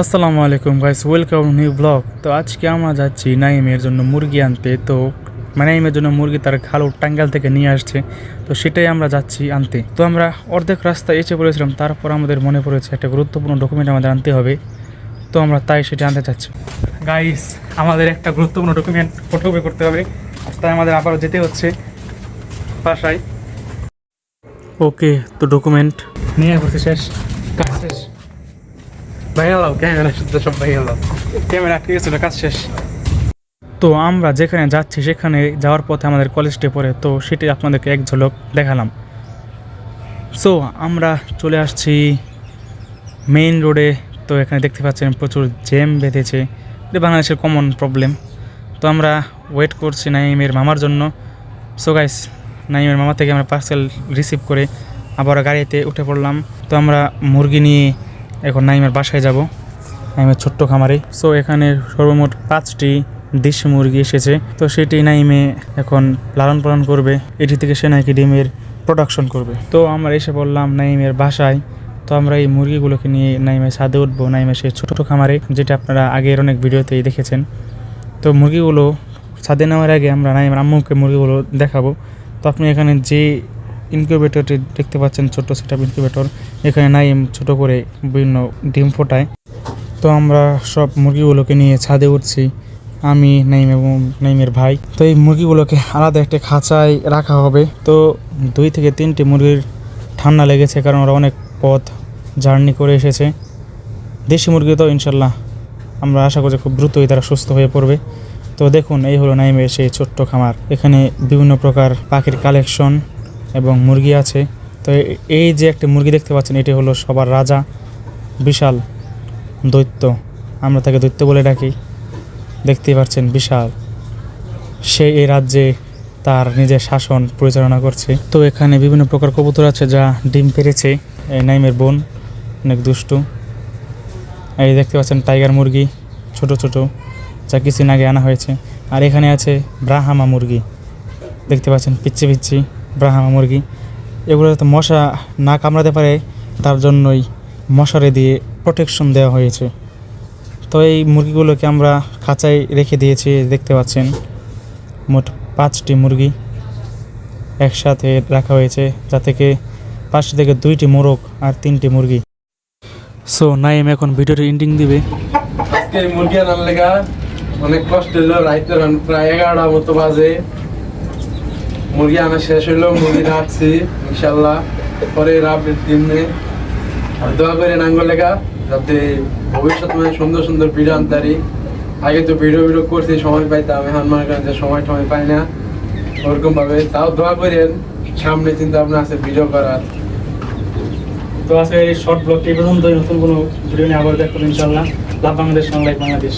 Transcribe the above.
আসসালামু আলাইকুম guys welcome new blog তো আজকে আমরা যাচ্ছি নাইমের জন্য মুরগি আনতে। তো নাইমের জন্য মুরগি তার খালু টাঙ্গাল থেকে নিয়ে আসছে। তো সেটাই আমরা যাচ্ছি আনতে। তো আমরা অর্ধেক রাস্তায় এসে পড়েছিলাম, তারপর আমাদের মনে পড়েছে একটা গুরুত্বপূর্ণ ডকুমেন্ট আমাদের আনতে হবে। তো আমরা তাই সেটা আনতে চাচ্ছি গাইস আমাদের একটা গুরুত্বপূর্ণ ডকুমেন্ট ফটোকপি করতে হবে। তাই আমাদের আবারও যেতে হচ্ছে বাসায়। ওকে তো ডকুমেন্ট নিয়ে করতে শেষ। কাজ শেষ। লাও ক্যামেরা শুদ্ধ সব লাও ক্যামেরা ঠিক আছে কাজ শেষ তো আমরা যেখানে যাচ্ছি সেখানে যাওয়ার পথে আমাদের কলেজটে পড়ে তো সেটি আপনাদেরকে এক ঝলক দেখালাম। সো আমরা চলে আসছি মেইন রোডে তো এখানে দেখতে পাচ্ছেন প্রচুর জ্যাম বেঁধেছে। এটা বাংলাদেশের কমন প্রবলেম তো আমরা ওয়েট করছি নাইমের মামার জন্য। সো গাইস নাইমের মামা থেকে আমরা পার্সেল রিসিভ করে আবার গাড়িতে উঠে পড়লাম। তো আমরা মুরগি নিয়ে এখন নাইমের বাসায় যাব। নাইমের ছোট্ট খামারে। সো এখানে সর্বমোট পাঁচটি দেশি মুরগি এসেছে। তো সেটি নাইমে এখন লালন পালন করবে। এটি থেকে সে নাকি ডিমের প্রোডাকশন করবে। তো আমরা এসে বললাম নাইমের বাসায়। তো আমরা এই মুরগিগুলোকে নিয়ে নাইমে ছাদে উঠবো। নাইমে সেই ছোটো খামারে, যেটা আপনারা আগের অনেক ভিডিওতেই দেখেছেন। তো মুরগিগুলো ছাদে নেওয়ার আগে আমরা নাইমের আম্মুকে মুরগিগুলো দেখাবো। তো আপনি এখানে যে ইনকিউবেটরটি দেখতে পাচ্ছেন, ছোট্ট সেট ইনকিউবেটর এখানে নাইম ছোট করে বিভিন্ন ডিম ফোটায়। তো আমরা সব মুরগিগুলোকে নিয়ে ছাদে উঠছি, আমি, নাইম এবং নাইমের ভাই। তো এই মুরগিগুলোকে আলাদা একটা খাঁচায় রাখা হবে। তো দুই থেকে তিনটি মুরগির ঠান্ডা লেগেছে কারণ ওরা অনেক পথ জার্নি করে এসেছে। দেশি মুরগি তো ইনশাল্লাহ আমরা আশা করছি খুব দ্রুতই তারা সুস্থ হয়ে পড়বে। তো দেখুন, এই হলো নাইমের সেই ছোট্ট খামার। এখানে বিভিন্ন প্রকার পাখির কালেকশন এবং মুরগি আছে। তো এই যে একটা মুরগি দেখতে পাচ্ছেন, এটি হলো সবার রাজা বিশাল দৈত্য। আমরা তাকে দৈত্য বলে ডাকি। দেখতেই পাচ্ছেন বিশাল। সে এই রাজ্যে তার নিজের শাসন পরিচালনা করছে। তো এখানে বিভিন্ন প্রকার কবুতর আছে যা ডিম পেরেছে। এই নাইমের বোন, অনেক দুষ্টু। এই দেখতে পাচ্ছেন টাইগার মুরগি, ছোট ছোট, যা কিছুদিন আগে আনা হয়েছে। আর এখানে আছে ব্রাহামা মুরগি। দেখতে পাচ্ছেন পিচ্ছি পিচ্ছি ব্রাহামা মুরগি। এগুলো যাতে মশা না কামড়াতে পারে, তার জন্যই মশারি দিয়ে প্রোটেকশন দেওয়া হয়েছে। তো এই মুরগিগুলোকে আমরা খাঁচায় রেখে দিয়েছি, দেখতে পাচ্ছেন। মোট পাঁচটি মুরগি একসাথে রাখা হয়েছে, যা থেকে পাঁচটি থেকে দুইটি মোরগ আর তিনটি মুরগি। সো নাইম, এখন ভিডিওটি এন্ডিং দিবে। আজকে মুরগি আনার লেগা অনেক কষ্ট হলো প্রায় এগারোটা মতো বাজে। মুরগি আনা শেষ হইল, মুরগি রাখছি ইনশাল্লাহ পরে রাবের দিনে দোয়া করে নাঙ্গল লেখা যাতে ভবিষ্যৎ মানে সুন্দর সুন্দর ভিডিও আনতে পারি। আগে তো ভিডিও ভিডিও করছি, সময় পাইতাম, এখন মনে করেন যে সময় টময় পাই না। ওরকম ভাবে তাও দোয়া করেন, সামনে চিন্তা ভাবনা আছে ভিডিও করার। তো আজকে এই শর্ট ব্লগটি পর্যন্ত নতুন কোনো ভিডিও নিয়ে আবার দেখবেন ইনশাল্লাহ লাভ বাংলাদেশ বাংলাদেশ।